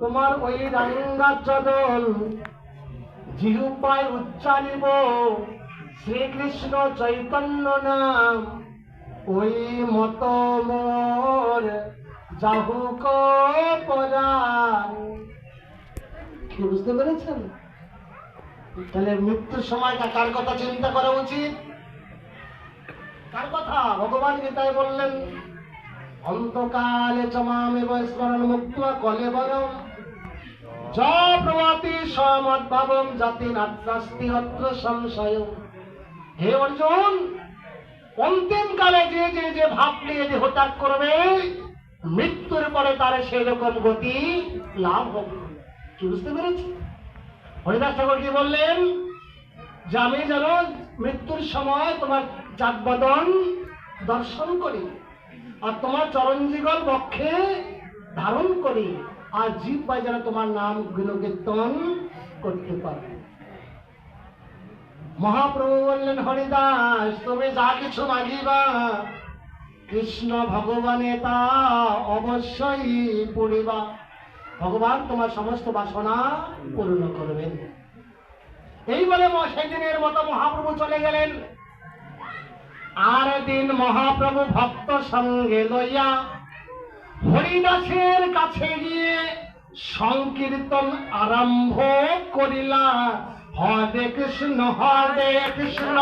তোমার ওই রাঙ্গা চদল জিহুপায় উচ্চারিব। শ্রীকৃষ্ণ চৈতন্য নাম। ওই মত মোর যাহুক কি বুঝতে পেরেছেন? তাহলে মৃত্যুর সময়টা কার কথা চিন্তা করা উচিত? কার কথা? ভগবান গীতায় বললেন অন্তকালে চমামেব স্মরণ মুক্ত কলে বরম। য প্রভাতি সমদ্ভাবম জাতি নাস্তি অত্র সংশয়। হে অর্জুন, অন্তিম কালে যে যে যে ভাব নিয়ে দেহত্যাগ করবে, মৃত্যুর পরে তার সেই রকম গতি লাভ হবে। কি বুঝতে পেরেছি? হরিদাস ঠাকুর কি বললেন? যে আমি যেন মৃত্যুর সময় তোমার জাগবদন দর্শন করি, আর তোমার চরণজীবন বক্ষে ধারণ করি, আর জীব পাই যেন তোমার নাম গুণকীর্তন করতে পারে। মহাপ্রভু বললেন, হরিদাস, তুমি যা কিছু মাগিবা, কৃষ্ণ ভগবানে তা অবশ্যই পড়িবা। ভগবান তোমার সমস্ত বাসনা পূর্ণ করবেন। এই বলে সেদিনের মতো মহাপ্রভু চলে গেলেন। আর দিন মহাপ্রভু ভক্ত সঙ্গে লইয়া হরিদাসের কাছে গিয়ে সংকীর্তন আরম্ভ করিলা। হরে কৃষ্ণ হরে কৃষ্ণ।